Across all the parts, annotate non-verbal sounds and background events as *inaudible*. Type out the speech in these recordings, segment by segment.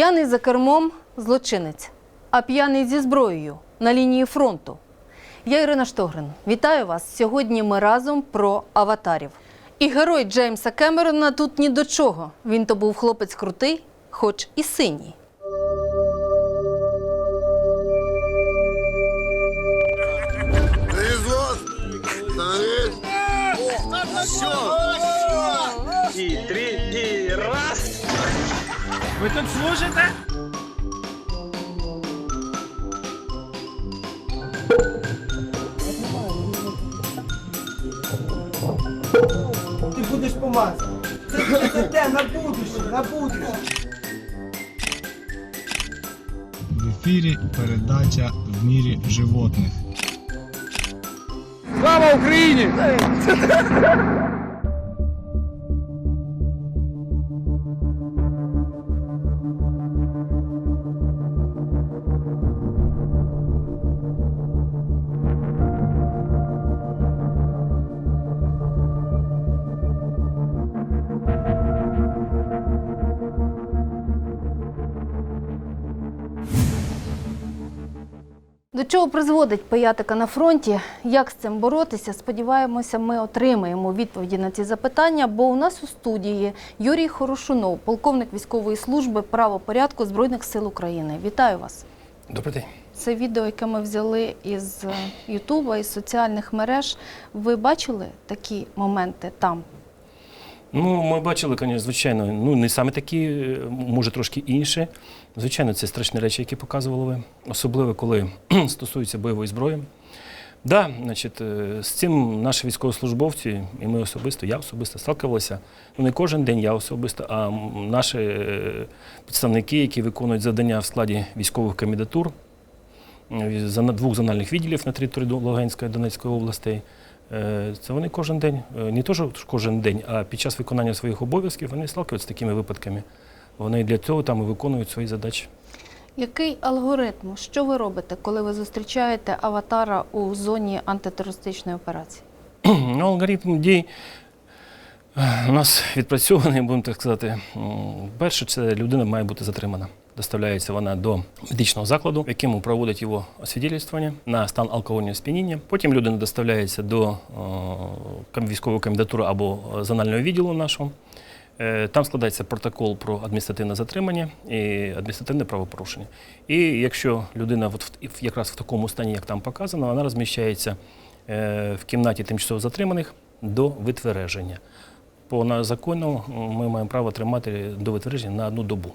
П'яний за кермом злочинець, а п'яний зі зброєю на лінії фронту. Я Ірина Штогрин. Вітаю вас. Сьогодні ми разом про аватарів. І герой Джеймса Кемерона тут ні до чого. Він то був хлопець крутий, хоч і синій. И три. Ви тут служите? Ти будеш помазаний. Це за те на будущее, на будущее. В ефірі передача в мірі животних. Слава Україні! До чого призводить пиятика на фронті? Як з цим боротися? Сподіваємося, ми отримаємо відповіді на ці запитання, бо у нас у студії Юрій Хорошунов, полковник військової служби правопорядку Збройних сил України. Вітаю вас! Добрий день. Це відео, яке ми взяли із е, Ютуба, із соціальних мереж. Ви бачили такі моменти там? Ну, ми бачили, звичайно, ну не саме такі, може трошки інші. Звичайно, це страшні речі, які показували ви, особливо коли стосується бойової зброї. Да, значить, е, з цим наші військовослужбовці, і ми особисто, я особисто сталкувалися. Ну не кожен день я особисто, а наші е, представники, які виконують завдання в складі військових комендатур, е, двох зональних відділів на території Луганської і Донецької областей. Е, Це вони кожен день, е, не то, що кожен день, а під час виконання своїх обов'язків вони сталкуються з такими випадками. Вони для цього там і виконують свої задачі. Який алгоритм? Що ви робите, коли ви зустрічаєте аватара у зоні антитерористичної операції? *clears throat* Ну, алгоритм дій е, у нас відпрацьований, будемо так сказати. Перше, це людина має бути затримана. Доставляється вона до медичного закладу, в якому проводять його освідчення на стан алкогольного сп'яніння. Потім людина доставляється до е, військової комендатури або е, зонального відділу нашого. Е, Там складається протокол про адміністративне затримання і адміністративне правопорушення. І якщо людина якраз в такому стані, як там показано, вона розміщається в кімнаті тимчасово затриманих до витвереження. По закону ми маємо право тримати до витвердження на одну добу.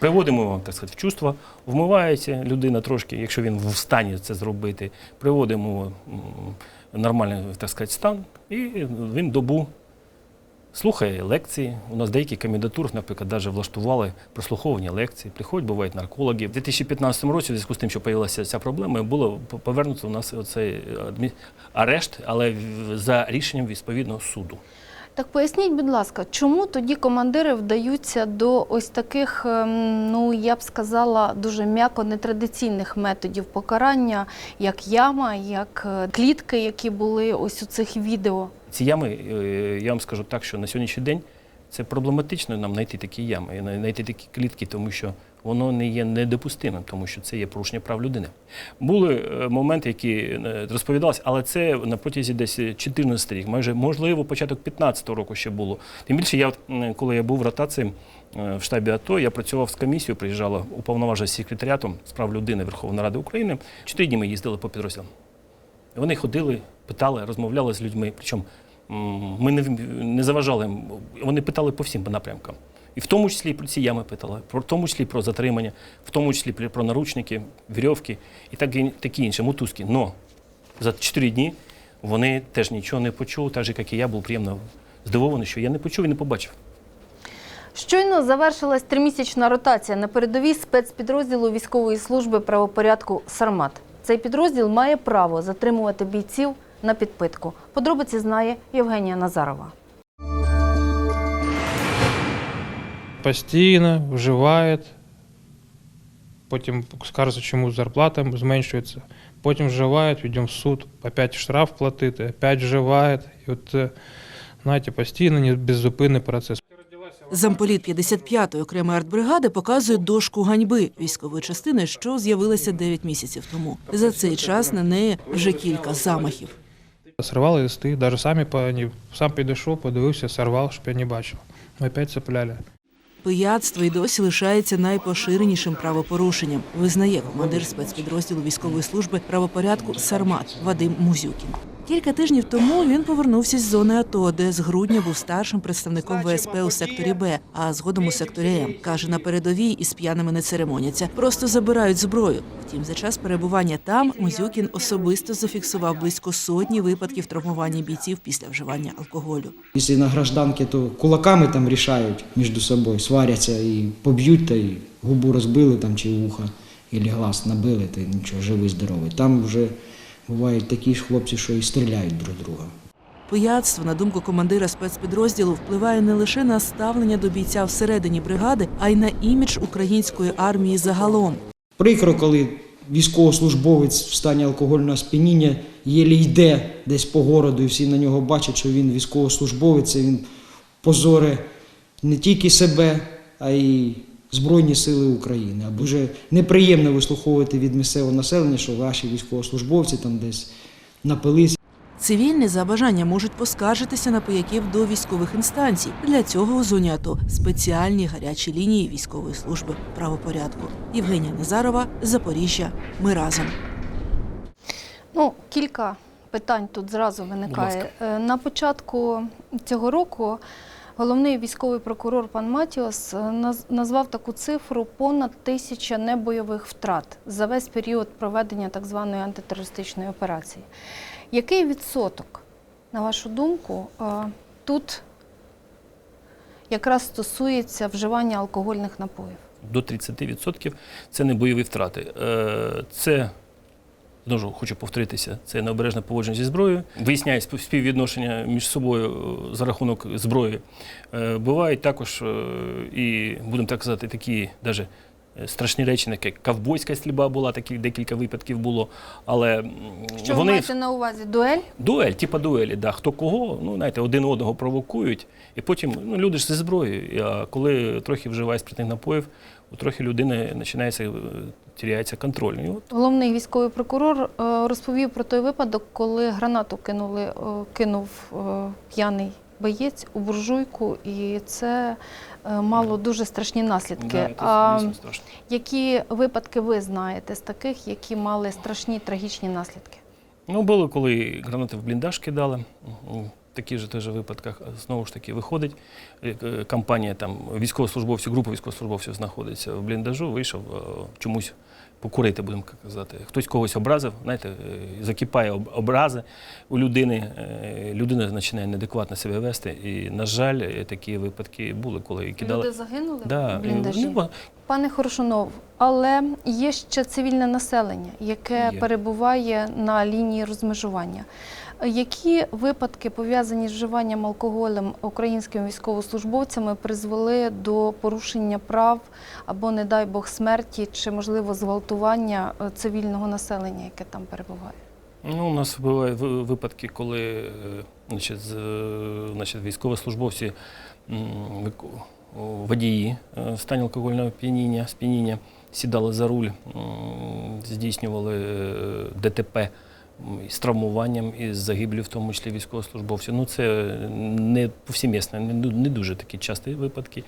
Приводимо так сказати, в чувство, вмивається людина трошки, якщо він в стані це зробити, приводимо в нормальний так сказати, стан, і він добу слухає лекції. У нас деякі комендатури, наприклад, навіть влаштували прослуховування лекцій. Приходять, бувають наркологи. У 2015 році, в зв'язку з тим, що з'явилася ця проблема, було повернуто у нас оцей арешт, але за рішенням відповідного суду. Так поясніть, будь ласка, чому тоді командири вдаються до ось таких, ем, ну я б сказала, дуже м'яко нетрадиційних методів покарання, як яма, як е, клітки, які були ось у цих відео? Ці ями, е, я вам скажу так, що на сьогоднішній день це проблематично нам знайти такі ями, знайти такі клітки, тому що воно не є недопустимим, тому що це є порушення прав людини. Були е, моменти, які е, розповідалися, але це на протязі десь 14 рік, майже можливо, початок 15-го року ще було. Тим більше, я, коли я був в ротації е, в штабі АТО, я працював з комісією, приїжджала уповноважена секретаріатом з прав людини Верховної Ради України. Чотири дні ми їздили по підрозділам. Вони ходили, питали, розмовляли з людьми. Причому ми не, не заважали їм. Вони питали по всім напрямкам. І в тому числі і про ці ями питали, в тому числі про затримання, в тому числі про наручники, вірьовки і- такі інші, мотузки. Но за чотири дні вони теж нічого не почули, так же, як і я був приємно здивований, що я не почув і не побачив. Щойно завершилась тримісячна ротація на передовій спецпідрозділу військової служби правопорядку Сармат. Цей підрозділ має право затримувати бійців на підпитку. Подробиці знає Євгенія Назарова. Постійно вживають, потім скаржаться, чому зарплата зменшується, потім вживають, йдемо в суд, опять штраф платити, опять вживають. І от, е, знаєте, постійно беззупинний процес. Замполіт 55-ї окремої артбригади показує дошку ганьби військової частини, що з'явилася 9 місяців тому. За цей час на неї вже кілька замахів. Сорвали листи, навіть самі сам підійшов, подивився, сорвав, щоб я не бачив. Опять цепляли. Пияцтво й досі лишається найпоширенішим правопорушенням, визнає командир спецпідрозділу військової служби правопорядку Сармат Вадим Музюкін. Кілька тижнів тому він повернувся з зони АТО, де з грудня був старшим представником ВСП у секторі Б, а згодом у секторі М. Каже, на передовій із п'яними не церемоняться, просто забирають зброю. Втім, за час перебування там Музюкін особисто зафіксував близько сотні випадків травмування бійців після вживання алкоголю. Если на гражданке, то кулаками там рішають між собою, сваряться і поб'ють, та й губу розбили там чи вуха, або глаз набили, та нічого, живий, здоровий. Там вже бувають такі ж хлопці, що і стріляють друг друга. Пияцтво, на думку командира спецпідрозділу, впливає не лише на ставлення до бійця всередині бригади, а й на імідж української армії загалом. Прикро, коли військовослужбовець в стані алкогольного сп'яніння єлі йде десь по городу, і всі на нього бачать, що він військовослужбовець, і він позоре не тільки себе, а й Збройні Сили України. А дуже неприємно вислуховувати від місцевого населення, що ваші військовослужбовці там десь напились. Цивільні за бажанням можуть поскаржитися на пияків до військових інстанцій. Для цього у зоні АТО спеціальні гарячі лінії військової служби правопорядку. Євгенія Назарова, Запоріжжя. Ми разом. Ну, кілька питань тут зразу виникає. Е, На початку цього року головний військовий прокурор пан Матіос е, назвав таку цифру понад тисяча небойових втрат за весь період проведення так званої антитерористичної операції. Який відсоток, на вашу думку, е, тут якраз стосується вживання алкогольних напоїв? До 30% це не бойові втрати. Е, Це Знову хочу повторитися, це необережне поводження зі зброєю. Виясняє співвідношення між собою е, за рахунок зброї. Е, Бувають також е, і, будемо так казати, такі навіть страшні речі, як ковбойська стрільба була, таких декілька випадків було. Але Що ви маєте на увазі? Дуель? дуель, типа дуелі, да, хто кого, ну знаєте, один одного провокують, і потім ну, люди ж зі зброєю. А коли трохи вживає спиртних напоїв, у трохи людини починається тіряється контроль. І от Головний військовий прокурор е, розповів про той випадок, коли гранату кинули, е, кинув е, п'яний боєць у буржуйку, і це мало дуже страшні наслідки. да, це а які випадки ви знаєте з таких, які мали страшні трагічні наслідки? Ну, було, коли гранати в бліндаж кидали. У таких же теж випадках знову ж таки виходить. Компанія там військовослужбовців, група військовослужбовців знаходиться в бліндажу, вийшов чомусь покурити, будемо казати. Хтось когось образив, знаєте, е, закипає образи у людини. е, Людина починає неадекватно себе вести. І, на жаль, е, такі випадки були, коли кидали. Люди загинули Да, в бліндажі? ну, Пане Хорошунов, але є ще цивільне населення, яке Є. перебуває на лінії розмежування. Які випадки пов'язані з вживанням алкоголем українськими військовослужбовцями призвели до порушення прав або, не дай Бог, смерті чи, можливо, зґвалтування е, цивільного населення, яке там перебуває? Ну, у нас бувають ви- випадки, коли е, значить, значить, військовослужбовці водії е, в стані алкогольного п'яніння, сідали за руль, здійснювали ДТП з травмуванням і з загиблі, в тому числі військовослужбовців. Ну, це не повсімісно, не, дуже такі часті випадки.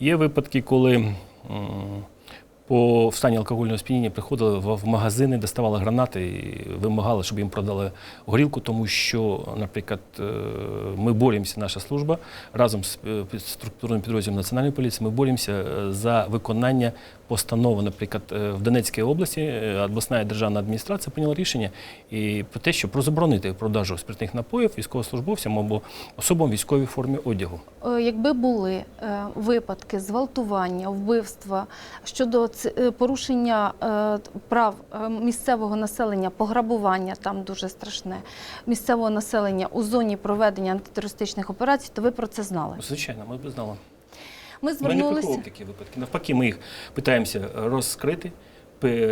Є випадки, коли по в стані алкогольного сп'яніння приходили в, магазини, доставали гранати і вимагали, щоб їм продали горілку, тому що, наприклад, е, ми боремося, наша служба разом з е, під структурним підрозділом Національної поліції, ми боремося е, за виконання постанови, наприклад, е, в Донецькій області е, обласна державна адміністрація прийняла рішення і про те, щоб розоборонити продажу спиртних напоїв військовослужбовцям або особам військовій формі одягу. Е, Якби були випадки зґвалтування, вбивства щодо порушення прав місцевого населення, пограбування там дуже страшне місцевого населення у зоні проведення антитерористичних операцій, то ви про це знали. Звичайно, ми б знали. Ми Ми не звернулися. приховуємо такі випадки. Навпаки, ми їх питаємося розкрити,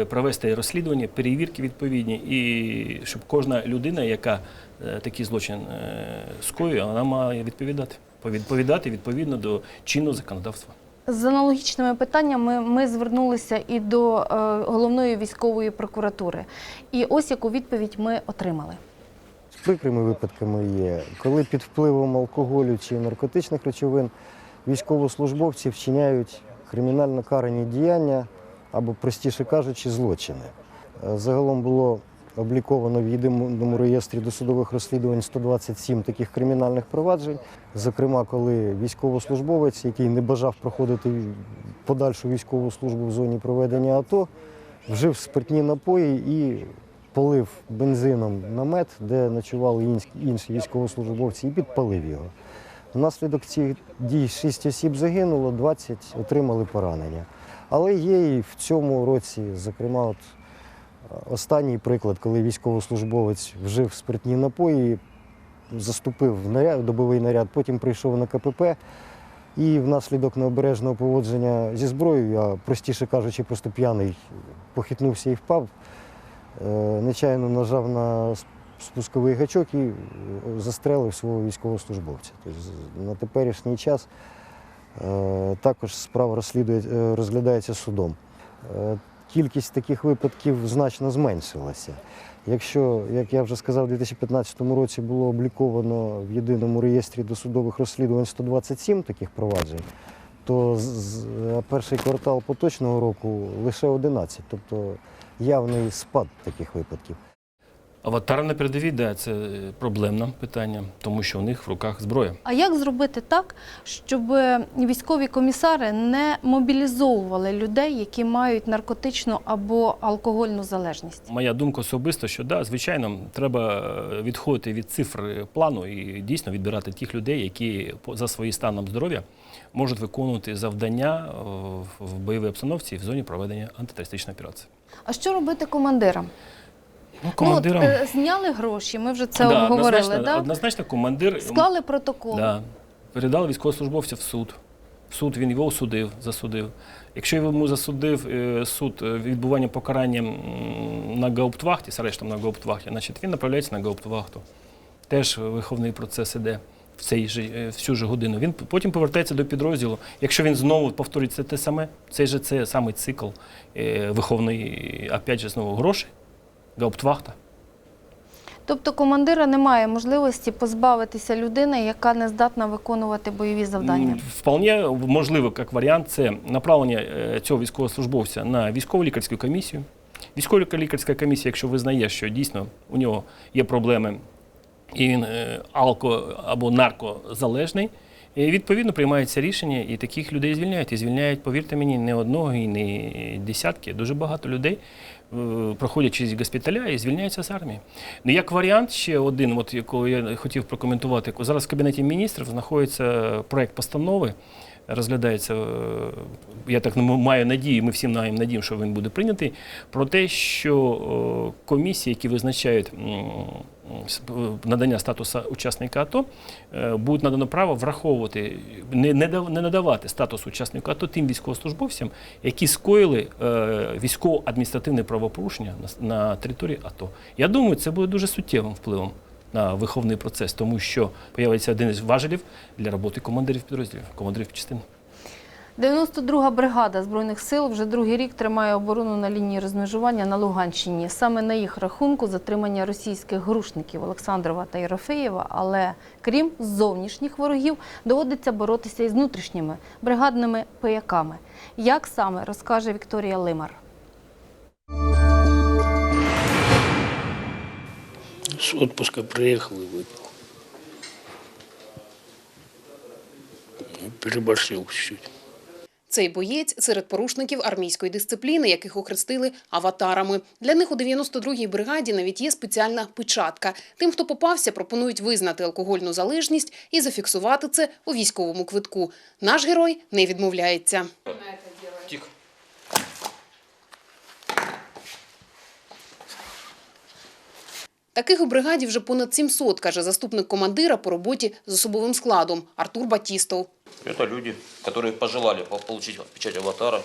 провести розслідування, перевірки відповідні, і щоб кожна людина, яка е, такий злочин е, скоює, вона має відповідати. Відповідати відповідно до чинного законодавства. З аналогічними питаннями ми звернулися і до е, головної військової прокуратури. І ось яку відповідь ми отримали. З прикрими випадками є, коли під впливом алкоголю чи наркотичних речовин військовослужбовці вчиняють кримінально карані діяння або, простіше кажучи, злочини. Е, Загалом було обліковано в єдиному реєстрі досудових розслідувань 127 таких кримінальних проваджень. Зокрема, коли військовослужбовець, який не бажав проходити подальшу військову службу в зоні проведення АТО, вжив спиртні напої і полив бензином намет, де ночували інші військовослужбовці, і підпалив його. Внаслідок цих дій 6 осіб загинуло, 20 отримали поранення. Але є і в цьому році, зокрема, от е, останній приклад, коли військовослужбовець вжив спиртні напої, заступив в наряд, добовий наряд, потім прийшов на КПП і внаслідок необережного поводження зі зброєю, а простіше кажучи, просто п'яний похитнувся і впав. Е, Нечайно нажав на спусковий гачок і е, застрелив свого військовослужбовця. Тобто на теперішній час е, також справа розслідує, е, розглядається судом. Кількість таких випадків значно зменшилася. Якщо, як я вже сказав, у 2015 році було обліковано в єдиному реєстрі досудових розслідувань 127 таких проваджень, то з- з- перший квартал поточного року лише 11, тобто явний спад таких випадків. Аватар на передовій, да, це проблемне питання, тому що у них в руках зброя. А як зробити так, щоб військові комісари не мобілізовували людей, які мають наркотичну або алкогольну залежність? Моя думка особиста, що да, звичайно, треба е, відходити від цифр плану і дійсно відбирати тих людей, які за своїм станом здоров'я можуть виконувати завдання е, в- в бойовій обстановці в зоні проведення антитерористичної операції. А що робити командирам? Ну, командирам Ну, от, е, зняли гроші, ми вже це да, обговорили. однозначно, Да? однозначно командир Склали протокол. Да. Передали військовослужбовця в суд. В суд він його осудив, засудив. Якщо йому засудив е, суд е, відбування покарання на гауптвахті, з арештом на гауптвахті, значить він направляється на гауптвахту. Теж виховний процес іде в цей же, в цю ж годину. Він потім повертається до підрозділу. Якщо він знову повторить це те саме, цей же це самий цикл виховний, опять же, знову гроші, гауптвахта. Тобто командира немає можливості позбавитися людини, яка не здатна виконувати бойові завдання. Вполне можливо, як варіант, це направлення е, цього військовослужбовця на військово-лікарську комісію. Військово-лікарська комісія, якщо визнає, що дійсно у нього є проблеми, і він е, алко або наркозалежний, і відповідно приймається рішення, і таких людей звільняють. І звільняють, повірте мені, не одного і не десятки. Дуже багато людей е, проходять через госпіталя і звільняються з армії. Ну, як варіант, ще один, от, якого я хотів прокоментувати. Зараз в Кабінеті міністрів знаходиться проект постанови, розглядається, е, я так маю надію, ми всім маємо надію, що він буде прийнятий, про те, що е, комісії, які визначають е, надання статусу учасника АТО, будуть надано право враховувати, не, не, дав- не надавати статус учасника АТО тим військовослужбовцям, які скоїли військово-адміністративне правопорушення на території АТО. Я думаю, це буде дуже суттєвим впливом на виховний процес, тому що появиться один із важелів для роботи командирів підрозділів, командирів частин. 92-га бригада Збройних сил вже другий рік тримає оборону на лінії розмежування на Луганщині. Саме на їх рахунку затримання російських грушників Олександрова та Єрофеєва. Але крім зовнішніх ворогів, доводиться боротися із внутрішніми бригадними пияками. Як саме розкаже Вікторія Лимар. С отпуска приехал и выпил. Переборщил чуть-чуть. Цей боєць серед порушників армійської дисципліни, яких охрестили аватарами. Для них у 92-й бригаді навіть є спеціальна печатка. Тим, хто попався, пропонують визнати алкогольну залежність і зафіксувати це у військовому квитку. Наш герой не відмовляється. Таких у бригаді вже понад 700, каже заступник командира по роботі з особовим складом Артур Батістов. Це люди, які пожелали отримати печать аватара.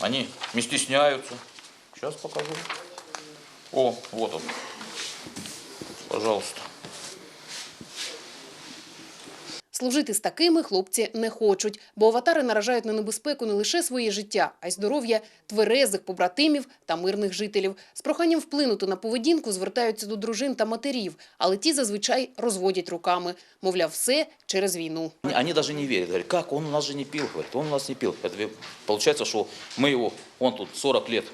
Вони не стесняються. Зараз покажу. О, вот он. Пожалуйста. Служити з такими хлопці не хочуть, бо аватари наражають на небезпеку не лише своє життя, а й здоров'я тверезих побратимів та мирних жителів. З проханням вплинути на поведінку звертаються до дружин та матерів, але ті зазвичай розводять руками. Мовляв, все через війну. Они даже не верят. Говорят, как, он у нас же не пил, говорит, он у нас не пил. Это ве- получается, что мы его, он тут 40 лет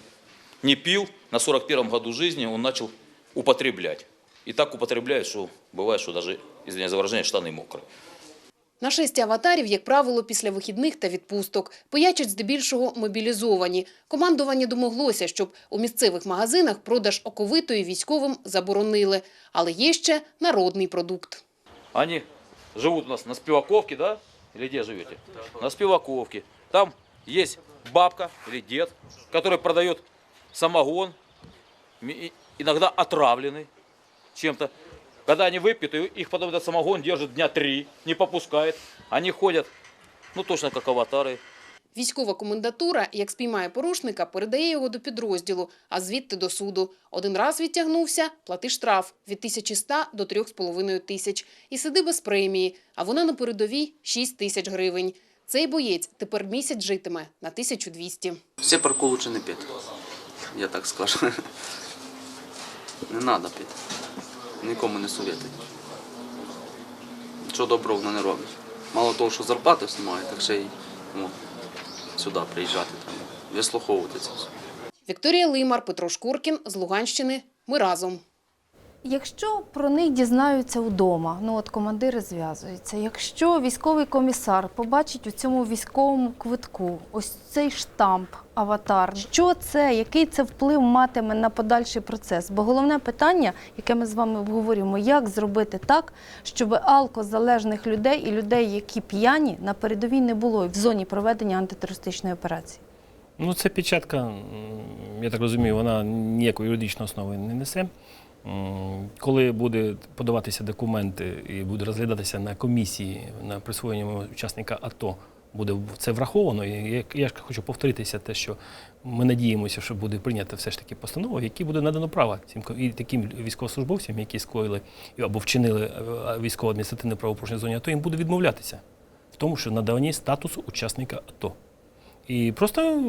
не пил, на 41 году жизни он начал употреблять. И так употребляет, что бывает, что даже, извиняюсь за выражение, штаны мокрые. Нашесті аватарів, як правило, після вихідних та відпусток. Пиячать здебільшого мобілізовані. Командування домоглося, щоб у місцевих магазинах продаж оковитої військовим заборонили. Але є ще народний продукт. Они живут у нас на Спиваковке, да? Или где живете? На Спиваковке. Там есть бабка или дед, который продает самогон, иногда отравленный чем-то. Когда они выпьют, и их потом этот самогон держит дня три, не попускает. Они ходят, ну точно как аватары. Військова комендатура, як спіймає порушника, передає його до підрозділу, а звідти до суду. Один раз відтягнувся – плати штраф від 1100 до 3,5 тисяч. І сиди без премії, а вона на передовій – 6 тисяч гривень. Цей боєць тепер місяць житиме на 1200. Все парку лучше не пити. Я так скажу. *laughs* Не треба пити. Нікому не советую. Що доброго вона не робить. Мало того, що зарплати знімає, так ще й ну, сюди приїжджати, там, вислуховувати це. Вікторія Лимар, Петро Шкуркін з Луганщини. Ми разом. Якщо про них дізнаються вдома, ну от командири зв'язуються. Якщо військовий комісар побачить у цьому військовому квитку ось цей штамп, аватар, що це, який це вплив матиме на подальший процес? Бо головне питання, яке ми з вами обговорюємо, як зробити так, щоб алкозалежних людей і людей, які п'яні, на передовій не було в зоні проведення антитерористичної операції. Ну, ця печатка, я так розумію, вона ніякої юридичної основи не несе. Коли буде подаватися документи і буде розглядатися на комісії на присвоєння учасника АТО, буде це враховано. І я, ж хочу повторитися те, що ми надіємося, що буде прийнята все ж таки постанова, в якій буде надано право цим і таким військовослужбовцям, які скоїли або вчинили е, військово-адміністративне правопорушення зоні АТО, їм буде відмовлятися в тому, що надані статусу учасника АТО. І просто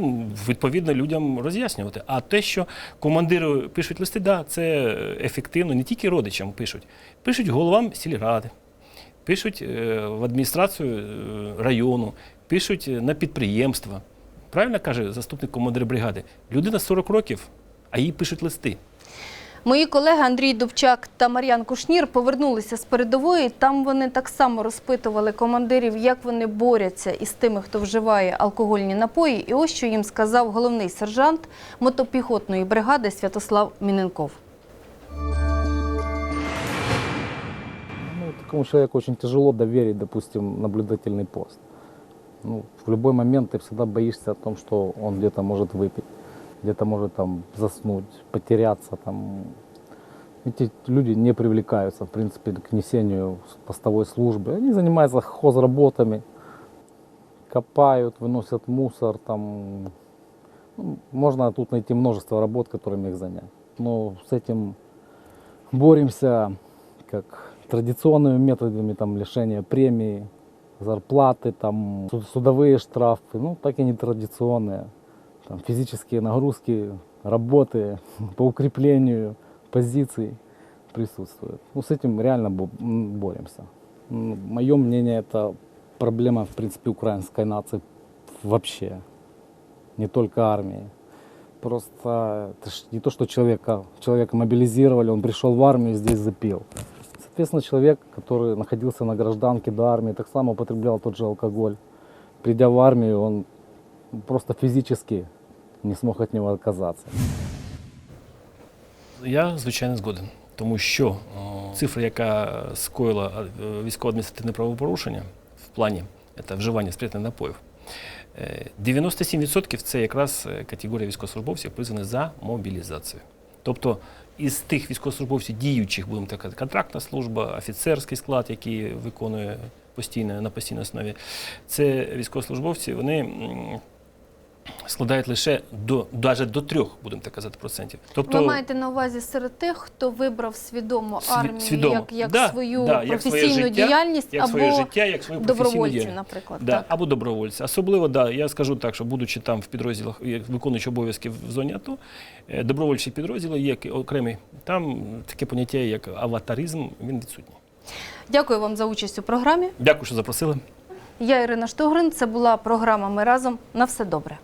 відповідно людям роз'яснювати. А те, що командири пишуть листи, да, це ефективно, не тільки родичам пишуть, пишуть головам сільради, пишуть е, в адміністрацію е, району, пишуть е, на підприємства. Правильно каже заступник командира бригади. Людина 40 років, а їй пишуть листи. Мої колеги Андрій Дубчак та Мар'ян Кушнір повернулися з передової. Там вони так само розпитували командирів, як вони борються із тими, хто вживає алкогольні напої. І ось що їм сказав головний сержант мотопіхотної бригади Святослав Міненков. Ну, такому человеку очень тяжело доверить, допустим, наблюдательный пост. Ну, в любой момент ты всегда боишься о том, что он где-то может выпить, Где-то может там заснуть, потеряться там. Эти люди не привлекаются, в принципе, к несению постовой службы. Они занимаются хозработами, копают, выносят мусор, там. Ну, можно тут найти множество работ, которыми их занять. Но с этим боремся как традиционными методами там, лишения премии, зарплаты, там, суд- судовые штрафы, ну, так и нетрадиционные. Там, физические нагрузки, работы *laughs* по укреплению позиций присутствуют. Ну, с этим реально боремся. Мое мнение, это проблема, в принципе, украинской нации вообще, не только армии. Просто это не то, что человека, человека мобилизировали, он пришел в армию и здесь запил. Соответственно, человек, который находился на гражданке до армии, так само употреблял тот же алкоголь. Придя в армию, он просто физически не смог от него отказаться. Я звичайно згоден, тому що цифра, яка скоїла е, військово-адміністративне правопорушення в плані це вживання спиртних напоїв, е, 97% це якраз е, категорія військовослужбовців, призваних за мобілізацію. Тобто із тих військовослужбовців діючих, будемо так казати, контрактна служба, офіцерський склад, який виконує постійно на постійній основі, це військовослужбовці, вони складають лише до навіть до трьох, будемо так казати, процентів. Тобто Ви маєте на увазі серед тих, хто вибрав свідомо армію свідомо. як, як Да, свою да, як своє професійну життя, діяльність як або своє життя, як свою професійну добровольці, наприклад. Да, Так. або добровольці. Особливо, да, я скажу так, що будучи там в підрозділах, як виконуючи обов'язки в зоні АТО, е, добровольчі підрозділи є окремі. Там таке поняття, як аватаризм, він відсутній. Дякую вам за участь у програмі. Дякую, що запросили. Я Ірина Штогрин. Це була програма Ми разом. На все добре.